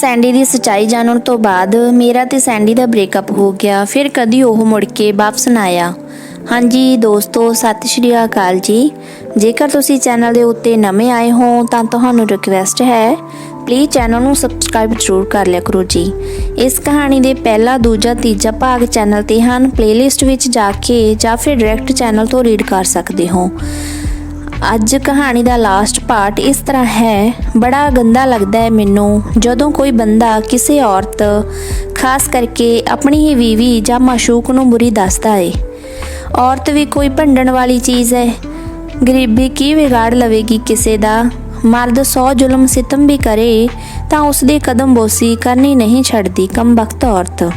Sandy ਦੀ ਸਚਾਈ ਜਾਣਨ ਤੋਂ ਬਾਅਦ ਮੇਰਾ ਤੇ ਸੈਂਡੀ ਦਾ ਬ੍ਰੇਕਅਪ ਹੋ ਗਿਆ। ਫਿਰ ਕਦੀ ਉਹ ਮੁੜ ਕੇ ਵਾਪਸ ਨਾ ਆਇਆ। ਹਾਂਜੀ ਦੋਸਤੋ, ਸਤਿ ਸ਼੍ਰੀ ਅਕਾਲ ਜੀ। ਜੇਕਰ ਤੁਸੀਂ ਚੈਨਲ ਦੇ ਉੱਤੇ ਨਵੇਂ ਆਏ ਹੋ, ਤਾਂ ਤੁਹਾਨੂੰ ਰਿਕਵੈਸਟ ਹੈ ਪਲੀਜ਼ ਚੈਨਲ ਨੂੰ ਸਬਸਕ੍ਰਾਈਬ ਜ਼ਰੂਰ ਕਰ ਲਿਆ ਕਰੋ ਜੀ। ਇਸ ਕਹਾਣੀ ਦੇ ਪਹਿਲਾ, ਦੂਜਾ, ਤੀਜਾ ਭਾਗ ਚੈਨਲ ਤੇ ਹਨ। ਪਲੇਲਿਸਟ ਵਿੱਚ ਜਾ ਕੇ ਜਾਂ ਫਿਰ ਡਾਇਰੈਕਟ ਚੈਨਲ ਤੋਂ ਰੀਡ ਕਰ ਸਕਦੇ ਹੋ। ਅੱਜ ਕਹਾਣੀ ਦਾ ਲਾਸਟ ਪਾਰਟ ਇਸ ਤਰ੍ਹਾਂ ਹੈ। ਬੜਾ ਗੰਦਾ ਲੱਗਦਾ ਹੈ ਮੈਨੂੰ ਜਦੋਂ ਕੋਈ ਬੰਦਾ ਕਿਸੇ ਔਰਤ, ਖਾਸ ਕਰਕੇ ਆਪਣੀ ਹੀ ਵੀਵੀ ਜਾਂ ਮਾਸ਼ੂਕ ਨੂੰ ਬੁਰੀ ਦੱਸਦਾ ਏ। ਔਰਤ ਵੀ ਕੋਈ ਭੰਡਣ ਵਾਲੀ ਚੀਜ਼ ਹੈ। ਗਰੀਬੀ ਕੀ ਵਿਗਾੜ ਲਵੇਗੀ ਕਿਸੇ ਦਾ? ਮਰਦ ਸੌ ਜ਼ੁਲਮ ਸਿਤਮ ਵੀ ਕਰੇ ਤਾਂ ਉਸ ਦੀ ਕਦਮ ਬੋਸੀ ਕਰਨੀ ਨਹੀਂ ਛੱਡਦੀ। ਕਮਬਖਤ ਔਰਤ।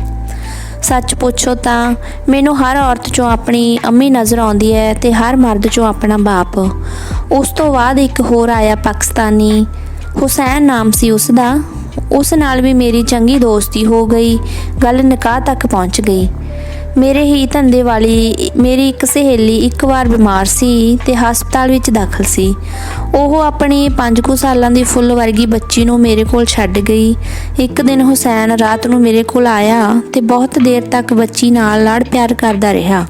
ਸੱਚ ਪੁੱਛੋ ਤਾਂ ਮੈਨੂੰ ਹਰ ਔਰਤ ਚੋਂ ਆਪਣੀ ਅੰਮੀ ਨਜ਼ਰ ਆਉਂਦੀ ਹੈ ਤੇ ਹਰ ਮਰਦ ਚੋਂ ਆਪਣਾ ਬਾਪ। ਉਸ ਤੋਂ ਬਾਅਦ ਇੱਕ ਹੋਰ ਆਇਆ ਪਾਕਿਸਤਾਨੀ। ਹੁਸੈਨ ਨਾਮ ਸੀ ਉਸ ਦਾ ਉਸ ਨਾਲ ਵੀ ਮੇਰੀ ਚੰਗੀ ਦੋਸਤੀ ਹੋ ਗਈ। ਗੱਲ ਨਿਕਾਹ ਤੱਕ ਪਹੁੰਚ ਗਈ। ਮੇਰੇ ਹੀ ਧੰਦੇ ਵਾਲੀ, ਮੇਰੀ ਇੱਕ ਸਹੇਲੀ ਇੱਕ ਵਾਰ ਬਿਮਾਰ ਸੀ ਤੇ ਹਸਪਤਾਲ ਵਿੱਚ ਦਾਖਲ ਸੀ। ਉਹ ਆਪਣੀ 5 ਸਾਲਾਂ ਦੀ ਫੁੱਲ ਵਰਗੀ ਬੱਚੀ ਨੂੰ ਮੇਰੇ ਕੋਲ ਛੱਡ ਗਈ। ਇੱਕ ਦਿਨ ਹੁਸੈਨ ਰਾਤ ਨੂੰ ਮੇਰੇ ਕੋਲ ਆਇਆ ਤੇ ਬਹੁਤ ਦੇਰ ਤੱਕ ਬੱਚੀ ਨਾਲ ਲੜ ਪਿਆਰ ਕਰਦਾ ਰਿਹਾ।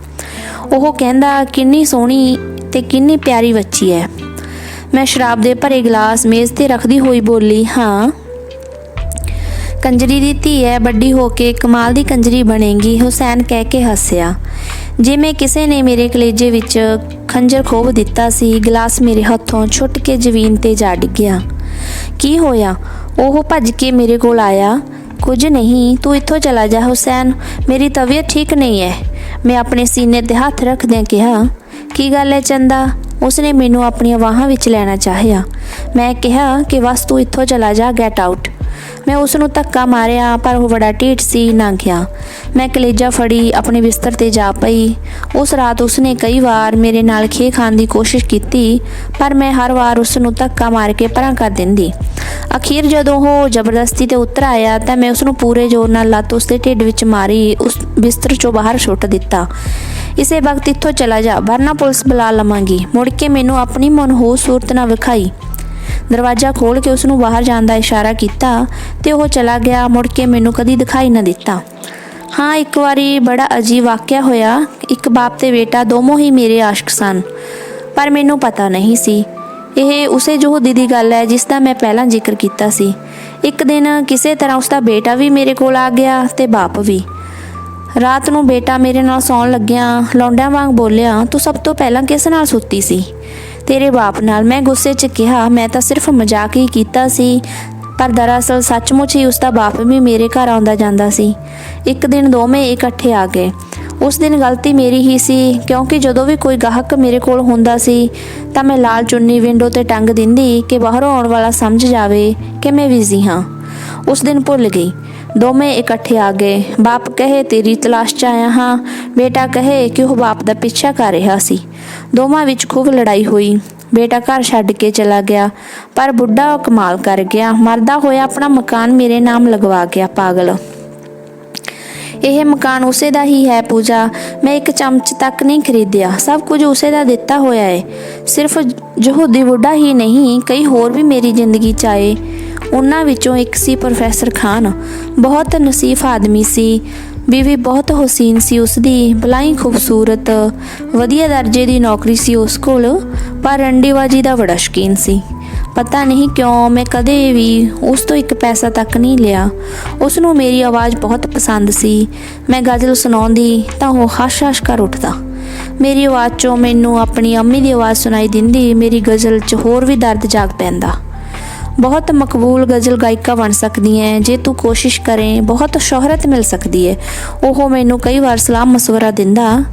ਉਹ ਕਹਿੰਦਾ, ਕਿੰਨੀ ਸੋਹਣੀ ਤੇ ਕਿੰਨੀ ਪਿਆਰੀ ਬੱਚੀ ਹੈ। ਮੈਂ ਸ਼ਰਾਬ ਦੇ ਭਰੇ ਗਲਾਸ ਮੇਜ਼ ਤੇ ਰੱਖਦੀ ਹੋਈ ਬੋਲੀ, ਹਾਂ। ਕੰਜਰੀ ਦੀ ਧੀ ਹੈ, ਵੱਡੀ ਹੋ ਕੇ ਕਮਾਲ ਦੀ ਕੰਜਰੀ ਬਣੇਗੀ, ਹੁਸੈਨ ਕਹਿ ਕੇ ਹੱਸਿਆ। ਜਿਵੇਂ ਕਿਸੇ ਨੇ ਮੇਰੇ ਕਲੇਜੇ ਵਿੱਚ ਖੰਜਰ ਖੋਭ ਦਿੱਤਾ ਸੀ, ਗਲਾਸ ਮੇਰੇ ਹੱਥੋਂ ਛੁੱਟ ਕੇ ਜ਼ਮੀਨ ਤੇ ਜਾ ਡਿੱਗਿਆ। ਕੀ ਹੋਇਆ? ਉਹ ਭੱਜ ਕੇ ਮੇਰੇ ਕੋਲ ਆਇਆ। ਕੁਝ ਨਹੀਂ, ਤੂੰ ਇੱਥੋਂ ਚਲਾ ਜਾ, ਹੁਸੈਨ। ਮੇਰੀ ਤਬੀਅਤ ਠੀਕ ਨਹੀਂ ਹੈ। ਮੈਂ ਆਪਣੇ ਸੀਨੇ ਤੇ ਹੱਥ ਰੱਖਦਿਆਂ ਕਿਹਾ, ਕੀ ਗੱਲ ਹੈ ਚੰਦਾ? ਉਸਨੇ ਮੈਨੂੰ ਆਪਣੀਆਂ ਵਾਹਾਂ ਵਿੱਚ ਲੈਣਾ ਚਾਹਿਆ। ਮੈਂ ਕਿਹਾ ਕਿ ਬਸ ਤੂੰ ਇੱਥੋਂ ਚਲਾ ਜਾ, ਗੈਟ ਆਊਟ। ਮੈਂ ਉਸ ਨੂੰ ਧੱਕਾ ਮਾਰਿਆ, ਪਰ ਉਹ ਬੜਾ ਢੀਠ ਸੀ, ਨਾ ਗਿਆ। ਮੈਂ ਕਲੇਜਾ ਫੜੀ, ਆਪਣੇ ਬਿਸਤਰ ਤੇ ਜਾ ਪਈ। ਉਸ ਰਾਤ ਉਸਨੇ ਕਈ ਵਾਰ ਮੇਰੇ ਨਾਲ ਖੇ ਖਾਣ ਦੀ ਕੋਸ਼ਿਸ਼ ਕੀਤੀ, ਪਰ ਮੈਂ ਹਰ ਵਾਰ ਉਸ ਨੂੰ ਧੱਕਾ ਮਾਰ ਕੇ ਪਰਾਂ ਕਰ ਦਿੰਦੀ। ਅਖੀਰ ਜਦੋਂ ਉਹ ਜ਼ਬਰਦਸਤੀ ਤੇ ਉਤਰ ਆਇਆ, ਤਾਂ ਮੈਂ ਉਸ ਨੂੰ ਪੂਰੇ ਜ਼ੋਰ ਨਾਲ ਲੱਤ ਉਸ ਦੇ ਢਿੱਡ ਵਿੱਚ ਮਾਰੀ, ਉਸ ਬਿਸਤਰ ਚੋਂ ਬਾਹਰ ਸੁੱਟ ਦਿੱਤਾ। ਇਸੇ ਵਕਤ ਇੱਥੋਂ ਚਲਾ ਜਾ, ਵਰਨਾ ਪੁਲਿਸ ਬੁਲਾ ਲਵਾਂਗੀ। ਮੁੜ ਕੇ ਮੈਨੂੰ ਆਪਣੀ ਮਨਹੂਸ ਸੂਰਤ ਨਾ ਵਿਖਾਈ। ਦਰਵਾਜ਼ਾ ਖੋਲ ਕੇ ਉਸ ਨੂੰ ਬਾਹਰ ਜਾਣ ਦਾ ਇਸ਼ਾਰਾ ਕੀਤਾ ਤੇ ਉਹ ਚਲਾ ਗਿਆ, ਮੁੜ ਕੇ ਮੈਨੂੰ ਕਦੀ ਦਿਖਾਈ ਨਾ ਦਿੱਤਾ। ਹਾਂ, ਇੱਕ ਵਾਰੀ ਬੜਾ ਅਜੀਬ ਵਾਕਿਆ ਹੋਇਆ, ਇੱਕ ਬਾਪ ਤੇ ਬੇਟਾ ਦੋਨੋਂ ਹੀ ਮੇਰੇ ਆਸ਼ਕ ਸਨ, ਪਰ ਮੈਨੂੰ ਪਤਾ ਨਹੀਂ ਸੀ। ਇਹ ਉਸੇ ਜੋਹਦੀ ਦੀ ਗੱਲ ਹੈ ਜਿਸ ਦਾ ਮੈਂ ਪਹਿਲਾਂ ਜ਼ਿਕਰ ਕੀਤਾ ਸੀ। ਇੱਕ ਦਿਨ ਕਿਸੇ ਤਰ੍ਹਾਂ ਉਸ ਦਾ ਬੇਟਾ ਵੀ ਮੇਰੇ ਕੋਲ ਆ ਗਿਆ ਤੇ ਬਾਪ ਵੀ। ਰਾਤ ਨੂੰ ਬੇਟਾ ਮੇਰੇ ਨਾਲ ਸੌਣ ਲੱਗਿਆ, ਲੌਂਡਿਆਂ ਵਾਂਗ ਬੋਲਿਆ, ਤੂੰ ਸਭ ਤੋਂ ਪਹਿਲਾਂ ਕਿਸ ਨਾਲ ਸੁੱਤੀ ਸੀ? ਤੇਰੇ ਬਾਪ ਨਾਲ। ਮੈਂ ਗੁੱਸੇ 'ਚ ਕਿਹਾ, ਮੈਂ ਤਾਂ ਸਿਰਫ ਮਜ਼ਾਕ ਹੀ ਕੀਤਾ ਸੀ, ਪਰ ਦਰਅਸਲ ਸੱਚਮੁੱਚ ਹੀ ਉਸ ਦਾ ਬਾਪ ਵੀ ਮੇਰੇ ਘਰ ਆਉਂਦਾ ਜਾਂਦਾ ਸੀ। ਇੱਕ ਦਿਨ ਦੋਵੇਂ ਇਕੱਠੇ ਆ ਗਏ। ਉਸ ਦਿਨ ਗਲਤੀ ਮੇਰੀ ਹੀ ਸੀ, ਕਿਉਂਕਿ ਜਦੋਂ ਵੀ ਕੋਈ ਗਾਹਕ ਮੇਰੇ ਕੋਲ ਹੁੰਦਾ ਸੀ, ਤਾਂ ਮੈਂ ਲਾਲ ਚੁੰਨੀ ਵਿੰਡੋ ਤੇ ਟੰਗ ਦਿੰਦੀ ਕਿ ਬਾਹਰੋਂ ਆਉਣ ਵਾਲਾ ਸਮਝ ਜਾਵੇ ਕਿ ਮੈਂ ਬਿਜ਼ੀ ਹਾਂ। ਉਸ ਦਿਨ ਭੁੱਲ ਗਈ। ਦੋਵੇਂ ਇਕੱਠੇ ਆ ਗਏ। ਬਾਪ ਕਹੇ, ਤੇਰੀ ਤਲਾਸ਼ 'ਚ ਆਇਆ ਹਾਂ। ਬੇਟਾ ਕਹੇ ਕਿ ਉਹ ਬਾਪ ਦਾ ਪਿੱਛਾ ਕਰ ਰਿਹਾ ਸੀ? ਦੋਵਾਂ ਵਿੱਚ ਖੂਬ ਲੜਾਈ ਹੋਈ। ਬੇਟਾ ਘਰ ਛੱਡ ਕੇ ਚਲਾ ਗਿਆ, ਪਰ ਬੁੱਢਾ ਕਮਾਲ ਕਰ ਗਿਆ। ਮਰਦਾ ਹੋਇਆ ਆਪਣਾ ਮਕਾਨ ਮੇਰੇ ਨਾਮ ਲਗਵਾ ਗਿਆ, ਪਾਗਲ। ਇਹ ਮਕਾਨ ਉਸੇ ਦਾ ਹੀ ਹੈ ਪੂਜਾ। ਮੈਂ ਇੱਕ ਚਮਚ ਤੱਕ ਨਹੀਂ ਖਰੀਦਿਆ। ਸਭ ਕੁਝ ਉਸੇ ਦਾ ਦਿੱਤਾ ਹੋਇਆ ਹੈ ਸਿਰਫ ਯਹੂਦੀ ਬੁੱਢਾ ਹੀ ਨਹੀਂ, ਕਈ ਹੋਰ ਵੀ ਮੇਰੀ ਜ਼ਿੰਦਗੀ ਚ ਆਏ। ਉਹਨਾਂ ਵਿੱਚੋਂ ਇੱਕ ਸੀ ਪ੍ਰੋਫੈਸਰ ਖਾਨ। ਬਹੁਤ ਨਸੀਫ ਆਦਮੀ ਸੀ। ਬੀਵੀ ਬਹੁਤ ਹੁਸੀਨ ਸੀ ਉਸ ਦੀ ਬਲਾਈ ਖੂਬਸੂਰਤ, ਵਧੀਆ ਦਰਜੇ ਦੀ ਨੌਕਰੀ ਸੀ ਉਸ ਕੋਲ, ਪਰ ਰੰਡੀਬਾਜੀ ਦਾ ਬੜਾ ਸ਼ੌਕੀਨ ਸੀ। ਪਤਾ ਨਹੀਂ ਕਿਉਂ ਮੈਂ ਕਦੇ ਵੀ ਉਸ ਤੋਂ ਇੱਕ ਪੈਸਾ ਤੱਕ ਨਹੀਂ ਲਿਆ। ਉਸ ਨੂੰ ਮੇਰੀ ਆਵਾਜ਼ ਬਹੁਤ ਪਸੰਦ ਸੀ। ਮੈਂ ਗਜ਼ਲ ਸੁਣਾਉਂਦੀ ਤਾਂ ਉਹ ਹਸ਼ ਹਸ਼ ਕਰ ਉੱਠਦਾ। ਮੇਰੀ ਆਵਾਜ਼ 'ਚੋਂ ਮੈਨੂੰ ਆਪਣੀ ਅੰਮੀ ਦੀ ਆਵਾਜ਼ ਸੁਣਾਈ ਦਿੰਦੀ। ਮੇਰੀ ਗਜ਼ਲ 'ਚ ਹੋਰ ਵੀ ਦਰਦ ਜਾਗ ਪੈਂਦਾ। ਬਹੁਤ ਮਕਬੂਲ ਗਜ਼ਲ ਗਾਇਕਾ ਬਣ ਸਕਦੀ ਹੈ ਜੇ ਤੂੰ ਕੋਸ਼ਿਸ਼ ਕਰੇ, ਬਹੁਤ ਸ਼ੋਹਰਤ ਮਿਲ ਸਕਦੀ ਹੈ ਉਹ ਮੈਨੂੰ ਕਈ ਵਾਰ ਸਲਾਹ ਮਸ਼ਵਰਾ ਦਿੰਦਾ,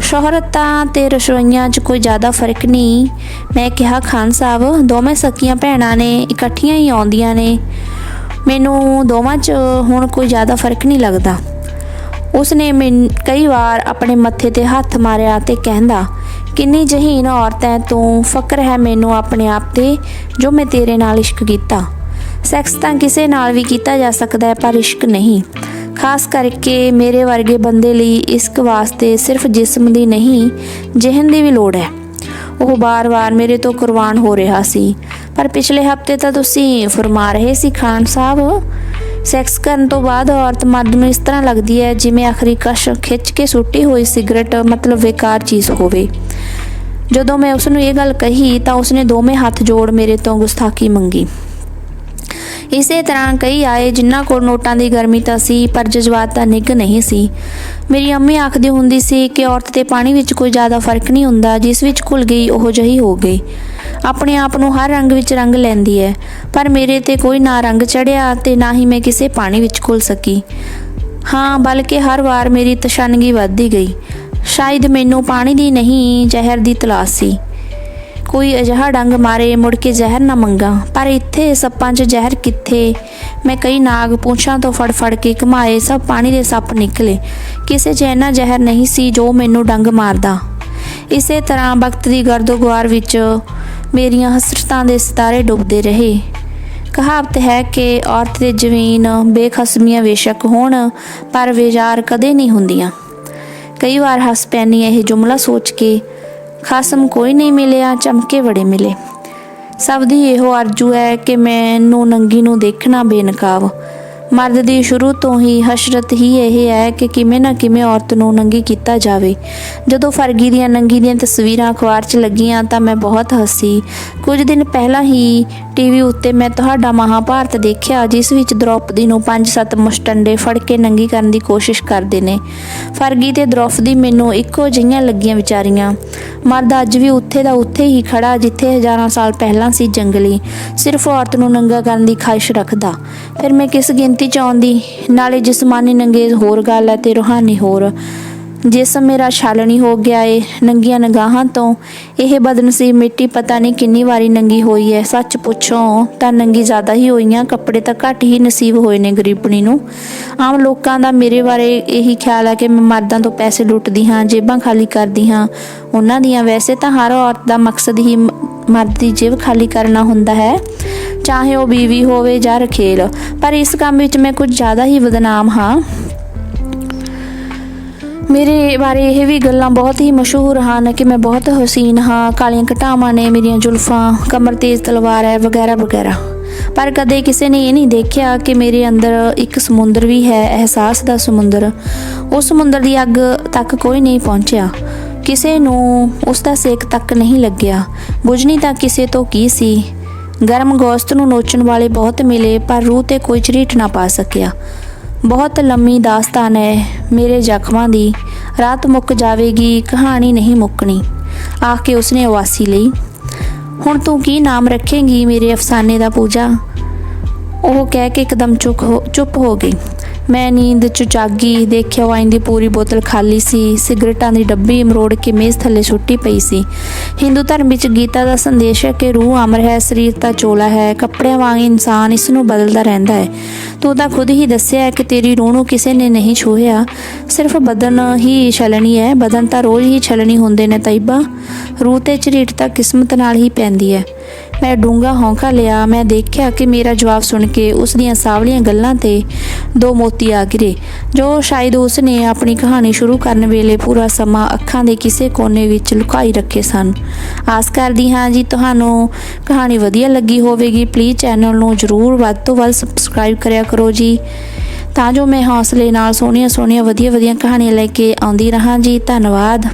ਸ਼ੋਹਰਤਾਂ ਤੇ ਰਸੋਈਆਂ 'ਚ ਕੋਈ ਜ਼ਿਆਦਾ ਫ਼ਰਕ ਨਹੀਂ। ਮੈਂ ਕਿਹਾ, ਖਾਨ ਸਾਹਿਬ, ਦੋਵੇਂ ਸਕੀਆਂ ਭੈਣਾਂ ਨੇ, ਇਕੱਠੀਆਂ ਹੀ ਆਉਂਦੀਆਂ ਨੇ। ਮੈਨੂੰ ਦੋਵਾਂ 'ਚ ਹੁਣ ਕੋਈ ਜ਼ਿਆਦਾ ਫ਼ਰਕ ਨਹੀਂ ਲੱਗਦਾ। ਉਸਨੇ ਕਈ ਵਾਰ ਆਪਣੇ ਮੱਥੇ ਤੇ ਹੱਥ ਮਾਰਿਆ ਤੇ ਕਹਿੰਦਾ, ਕਿੰਨੀ ਜਹੀਨ ਔਰਤ ਹੈ ਤੂੰ ਫਕਰ ਹੈ ਮੈਨੂੰ ਆਪਣੇ ਆਪ ਤੇ, ਜੋ ਮੈਂ ਤੇਰੇ ਨਾਲ ਇਸ਼ਕ ਕੀਤਾ। ਸੈਕਸ ਤਾਂ ਕਿਸੇ ਨਾਲ ਵੀ ਕੀਤਾ ਜਾ ਸਕਦਾ ਹੈ, ਪਰ ਇਸ਼ਕ ਨਹੀਂ। ਖਾਸ ਕਰਕੇ ਮੇਰੇ ਵਰਗੇ ਬੰਦੇ ਲਈ ਇਸ਼ਕ ਵਾਸਤੇ ਸਿਰਫ ਜਿਸਮ ਦੀ ਨਹੀਂ, ਜਿਹਨ ਦੀ ਵੀ ਲੋੜ ਹੈ। ਉਹ ਬਾਰ-ਬਾਰ ਮੇਰੇ ਤੋਂ ਕੁਰਬਾਨ ਹੋ ਰਿਹਾ ਸੀ। ਪਰ ਪਿਛਲੇ ਹਫ਼ਤੇ ਤਾਂ ਤੁਸੀਂ ਫਰਮਾ ਰਹੇ ਸੀ ਖਾਨ ਸਾਹਿਬ? ਸੈਕਸ ਕਰਨ ਤੋਂ ਬਾਅਦ ਔਰਤ ਮਰਦ ਨੂੰ ਇਸ ਤਰ੍ਹਾਂ ਲੱਗਦੀ ਹੈ, ਜਿਵੇਂ ਆਖਰੀ ਕਸ਼ ਖਿੱਚ ਕੇ ਸੁੱਟੀ ਹੋਈ ਸਿਗਰਟ ਮਤਲਬ ਬੇਕਾਰ ਚੀਜ਼ ਹੋਵੇ। ਜਦੋਂ ਮੈਂ ਉਸ ਨੂੰ ਇਹ ਗੱਲ ਕਹੀ, ਤਾਂ ਉਸਨੇ ਦੋਵੇਂ ਹੱਥ ਜੋੜ ਮੇਰੇ ਤੋਂ ਗੁਸਤਾਖੀ ਮੰਗੀ। ਇਸੇ ਤਰ੍ਹਾਂ ਕਈ ਆਏ ਜਿਨ੍ਹਾਂ ਕੋਲ ਨੋਟਾਂ ਦੀ ਗਰਮੀ ਤਾਂ ਸੀ, ਪਰ ਜਜ਼ਬਾਤ ਦਾ ਨਿੱਘ ਨਹੀਂ ਸੀ। ਮੇਰੀ ਅੰਮੀ ਆਖਦੀ ਹੁੰਦੀ ਸੀ ਕਿ ਔਰਤ ਤੇ ਪਾਣੀ ਵਿੱਚ ਕੋਈ ਜ਼ਿਆਦਾ ਫ਼ਰਕ ਨਹੀਂ ਹੁੰਦਾ, ਜਿਸ ਵਿੱਚ ਘੁਲ ਗਈ, ਉਹ ਜਹੀ ਹੋ ਗਈ। ਆਪਣੇ ਆਪ ਨੂੰ ਹਰ ਰੰਗ ਵਿੱਚ ਰੰਗ ਲੈਂਦੀ ਹੈ। ਪਰ ਮੇਰੇ ਤੇ ਕੋਈ ਨਾ ਰੰਗ ਚੜਿਆ ਤੇ ਨਾ ਹੀ ਮੈਂ ਕਿਸੇ ਪਾਣੀ ਵਿੱਚ ਘੁਲ ਸਕੀ। ਹਾਂ, ਬਲਕਿ ਹਰ ਵਾਰ ਮੇਰੀ ਤਸ਼ਨਗੀ ਵੱਧਦੀ ਗਈ। ਸ਼ਾਇਦ ਮੈਨੂੰ ਪਾਣੀ ਦੀ ਨਹੀਂ, ਜ਼ਹਿਰ ਦੀ ਤਲਾਸ਼ ਸੀ। ਕੋਈ ਅਜਿਹਾ ਡੰਗ ਮਾਰੇ, ਮੁੜ ਕੇ ਜ਼ਹਿਰ ਨਾ ਮੰਗਾ। ਪਰ ਇੱਥੇ ਸੱਪਾਂ 'ਚ ਜ਼ਹਿਰ ਕਿੱਥੇ? ਮੈਂ ਕਈ ਨਾਗ ਪੂੰਛਾਂ ਤੋਂ ਫੜ ਫੜ ਕੇ ਘਮਾਏ, ਸਭ ਪਾਣੀ ਦੇ ਸੱਪ ਨਿਕਲੇ। ਕਿਸੇ 'ਚ ਇੰਨਾ ਜ਼ਹਿਰ ਨਹੀਂ ਸੀ ਜੋ ਮੈਨੂੰ ਡੰਗ ਮਾਰਦਾ। ਇਸੇ ਤਰ੍ਹਾਂ ਵਕਤ ਦੀ ਗਰਦੋਗਵਾਰ ਵਿੱਚ ਮੇਰੀਆਂ ਹਸਰਤਾਂ ਦੇ ਸਿਤਾਰੇ ਡੁੱਬਦੇ ਰਹੇ। ਕਹਾਵਤ ਹੈ ਕਿ ਔਰਤ ਦੇ ਜਵੀਨ ਬੇਖਸਮੀਆਂ ਬੇਸ਼ੱਕ ਹੋਣ, ਪਰ ਵਿਚਾਰ ਕਦੇ ਨਹੀਂ ਹੁੰਦੀਆਂ। ਕਈ ਵਾਰ ਹੱਸ ਪੈਣੀ ਇਹ ਜੁਮਲਾ ਸੋਚ ਕੇ, ਖਾਸਮ ਕੋਈ ਨਹੀਂ ਮਿਲਿਆ, ਚਮਕੇ ਬੜੇ ਮਿਲੇ। ਸਭ ਦੀ ਇਹੋ ਅਰਜ਼ੂ ਹੈ ਕਿ ਮੈਨੂੰ ਨੰਗੀ ਨੂੰ ਦੇਖਣਾ ਬੇਨਕਾਬ। ਮਰਦ ਦੀ ਸ਼ੁਰੂ ਤੋਂ ਹੀ ਹਸ਼ਰਤ ਹੀ ਇਹ ਹੈ ਕਿ ਕਿਵੇਂ ਨਾ ਕਿਵੇਂ ਔਰਤ ਨੂੰ ਨੰਗੀ ਕੀਤਾ ਜਾਵੇ। ਜਦੋਂ ਫਰਗੀ ਦੀਆਂ ਨੰਗੀ ਦੀਆਂ ਤਸਵੀਰਾਂ ਅਖਬਾਰ 'ਚ ਲੱਗੀਆਂ ਤਾਂ ਮੈਂ ਬਹੁਤ ਹੱਸੀ। ਕੁਝ ਦਿਨ ਪਹਿਲਾਂ ਹੀ ਟੀਵੀ ਉੱਤੇ ਮੈਂ ਤੁਹਾਡਾ ਮਹਾਭਾਰਤ ਦੇਖਿਆ, ਜਿਸ ਵਿੱਚ ਦ੍ਰੋਪਦੀ ਨੂੰ ਪੰਜ ਸੱਤ ਮੁਸ਼ਟੰਡੇ ਫੜ ਕੇ ਨੰਗੀ ਕਰਨ ਦੀ ਕੋਸ਼ਿਸ਼ ਕਰਦੇ ਨੇ। ਫਰਗੀ ਤੇ ਦ੍ਰੋਪਦੀ ਮੈਨੂੰ ਇੱਕੋ ਜਿਹੀਆਂ ਲੱਗੀਆਂ ਵਿਚਾਰੀਆਂ। ਮਰਦ ਅੱਜ ਵੀ ਉੱਥੇ ਦਾ ਉੱਥੇ ਹੀ ਖੜਾ, ਜਿੱਥੇ ਹਜ਼ਾਰਾਂ ਸਾਲ ਪਹਿਲਾਂ ਸੀ ਜੰਗਲੀ। ਸਿਰਫ ਔਰਤ ਨੂੰ ਨੰਗਾ ਕਰਨ ਦੀ ਖਾਹਿਸ਼ ਰੱਖਦਾ। ਫਿਰ ਮੈਂ ਕਿਸ ਗਿਣਤੀ ਚ ਆਉਂਦੀ ਨਾਲੇ ਜਿਸਮਾਨੀ ਨੰਗੇ ਹੋਰ ਗੱਲ ਹੈ ਤੇ ਰੂਹਾਨੀ ਹੋਰ। ਜਿਸਮ ਮੇਰਾ ਛਾਲਣੀ ਹੋ ਗਿਆ ਏ, ਨੰਗੀਆਂ ਨਗਾਹਾਂ ਤੋਂ, ਇਹ ਬਦਨਸੀਬ ਮਿੱਟੀ ਪਤਾ ਨਹੀਂ ਕਿੰਨੀ ਵਾਰੀ ਨੰਗੀ ਹੋਈ ਹੈ। ਸੱਚ ਪੁੱਛੋ, ਤਾਂ ਨੰਗੀ ਜ਼ਿਆਦਾ ਹੀ ਹੋਈਆਂ, ਕੱਪੜੇ ਤਾਂ ਘੱਟ ਹੀ ਨਸੀਬ ਹੋਏ ਨੇ ਗਰੀਬਣੀ ਨੂੰ। ਆਮ ਲੋਕਾਂ ਦਾ ਮੇਰੇ ਬਾਰੇ ਇਹੀ ਖਿਆਲ ਹੈ ਕਿ ਮੈਂ ਮਰਦਾਂ ਤੋਂ ਪੈਸੇ ਲੁੱਟਦੀ ਹਾਂ, ਜੇਬਾਂ ਖਾਲੀ ਕਰਦੀ ਹਾਂ। ਉਹਨਾਂ ਦੀਆਂ ਵੈਸੇ ਤਾਂ ਹਰ ਔਰਤ ਦਾ ਮਕਸਦ ਹੀ ਮਰਦ ਦੀ ਜੇਬ ਖਾਲੀ ਕਰਨਾ ਹੁੰਦਾ ਹੈ। ਚਾਹੇ ਉਹ ਬੀਵੀ ਹੋਵੇ ਜਾਂ ਰਖੇਲ, ਪਰ ਇਸ ਕੰਮ ਵਿੱਚ ਮੈਂ ਕੁਝ ਜ਼ਿਆਦਾ ਹੀ ਬਦਨਾਮ ਹਾਂ। ਮੇਰੇ ਬਾਰੇ ਇਹ ਵੀ ਗੱਲਾਂ ਬਹੁਤ ਹੀ ਮਸ਼ਹੂਰ ਹਨ ਕਿ ਮੈਂ ਬਹੁਤ ਹਸੀਨ ਹਾਂ, ਕਾਲੀਆਂ ਘਟਾਵਾਂ ਨੇ ਮੇਰੀਆਂ ਜ਼ੁਲਫਾਂ, ਕਮਰ ਤੇਜ਼ ਤਲਵਾਰ ਹੈ, ਵਗੈਰਾ ਵਗੈਰਾ। ਪਰ ਕਦੇ ਕਿਸੇ ਨੇ ਇਹ ਨਹੀਂ ਦੇਖਿਆ ਕਿ ਮੇਰੇ ਅੰਦਰ ਇੱਕ ਸਮੁੰਦਰ ਵੀ ਹੈ, ਅਹਿਸਾਸ ਦਾ ਸਮੁੰਦਰ। ਉਸ ਸਮੁੰਦਰ ਦੀ ਅੱਗ ਤੱਕ ਕੋਈ ਨਹੀਂ ਪਹੁੰਚਿਆ। ਕਿਸੇ ਨੂੰ ਉਸ ਦਾ ਸੇਕ ਤੱਕ ਨਹੀਂ ਲੱਗਿਆ। ਬੁਝਣੀ ਤਾਂ ਕਿਸੇ ਤੋਂ ਕੀ ਸੀ? ਗਰਮ ਗੋਸ਼ਤ ਨੂੰ ਨੋਚਣ ਵਾਲੇ ਬਹੁਤ ਮਿਲੇ, ਪਰ ਰੂਹ ਤੇ ਕੋਈ ਝਰੀਟ ਨਾ ਪਾ ਸਕਿਆ। ਬਹੁਤ ਲੰਮੀ ਦਾਸਤਾਨ ਹੈ ਮੇਰੇ ਜ਼ਖਮਾਂ ਦੀ। ਰਾਤ ਮੁੱਕ ਜਾਵੇਗੀ, ਕਹਾਣੀ ਨਹੀਂ ਮੁੱਕਣੀ। ਆਖ ਕੇ ਉਸਨੇ ਉਵਾਸੀ ਲਈ, ਹੁਣ ਤੂੰ ਕੀ ਨਾਮ ਰੱਖੇਂਗੀ ਮੇਰੇ ਅਫਸਾਨੇ ਦਾ ਪੂਜਾ? ਉਹ ਕਹਿ ਕੇ ਇੱਕਦਮ ਚੁੱਪ ਹੋ ਚੁੱਪ ਹੋ ਗਈ। ਮੈਂ ਨੀਂਦ ਚ ਜਾਗੀ ਦੇਖਿਆ ਵਾਈਨ ਦੀ ਪੂਰੀ ਬੋਤਲ ਖਾਲੀ ਸੀ, ਸਿਗਰਟਾਂ ਦੀ ਡੱਬੀ ਮਰੋੜ ਕੇ ਮੇਜ਼ ਥੱਲੇ ਸੁੱਟੀ ਪਈ ਸੀ। ਹਿੰਦੂ ਧਰਮ ਵਿੱਚ ਗੀਤਾ ਦਾ ਸੰਦੇਸ਼ ਹੈ ਕਿ ਰੂਹ ਅਮਰ ਹੈ, ਸਰੀਰ ਤਾਂ ਚੋਲਾ ਹੈ, ਕੱਪੜਿਆਂ ਵਾਂਗ ਇਨਸਾਨ ਇਸ ਨੂੰ ਬਦਲਦਾ ਰਹਿੰਦਾ ਹੈ। ਤੂੰ ਤਾਂ ਖੁਦ ਹੀ ਦੱਸਿਆ ਹੈ ਕਿ ਤੇਰੀ ਰੂਹ ਨੂੰ ਕਿਸੇ ਨੇ ਨਹੀਂ ਛੂਹਿਆ। ਸਿਰਫ ਬਦਨ ਹੀ ਛਲਣੀ ਹੈ, ਬਦਨ ਤਾਂ ਰੋਜ਼ ਹੀ ਛਲਣੀ ਹੁੰਦੇ ਨੇ ਤੈਬਾ ਰੂਹ ਤੇ ਝਰੀਟ ਤਾਂ ਕਿਸਮਤ ਨਾਲ ਹੀ ਪੈਂਦੀ ਹੈ। ਮੈਂ ਡੂੰਗਾ ਹੌਂਕਾ ਲਿਆ, ਮੈਂ ਦੇਖਿਆ ਕਿ ਮੇਰਾ ਜਵਾਬ ਸੁਣ ਕੇ ਉਸ ਦੀਆਂ ਸਾਵਲੀਆਂ ਗੱਲਾਂ ਤੇ ਦੋ ਮੋਤੀ ਆ ਗਿਰੇ, ਜੋ ਸ਼ਾਇਦ ਉਸ ਨੇ ਆਪਣੀ ਕਹਾਣੀ ਸ਼ੁਰੂ ਕਰਨ ਵੇਲੇ ਪੂਰਾ ਸਮਾਂ ਅੱਖਾਂ ਦੇ ਕਿਸੇ ਕੋਨੇ ਵਿੱਚ ਲੁਕਾਈ ਰੱਖੇ ਸਨ। ਆਸ ਕਰਦੀ ਹਾਂ ਜੀ ਤੁਹਾਨੂੰ ਕਹਾਣੀ ਵਧੀਆ ਲੱਗੀ ਹੋਵੇਗੀ ਪਲੀਜ਼ ਚੈਨਲ ਨੂੰ ਜਰੂਰ ਵੱਧ ਤੋਂ ਵੱਧ ਸਬਸਕ੍ਰਾਈਬ ਕਰਿਆ ਕਰੋ ਜੀ। ਤਾਂ ਜੋ ਮੈਂ ਹੌਸਲੇ ਨਾਲ ਸੋਹਣੀਆਂ ਸੋਹਣੀਆਂ ਵਧੀਆ ਵਧੀਆ ਕਹਾਣੀਆਂ ਲੈ ਕੇ ਆਉਂਦੀ ਰਹਾਂ ਜੀ। ਧੰਨਵਾਦ।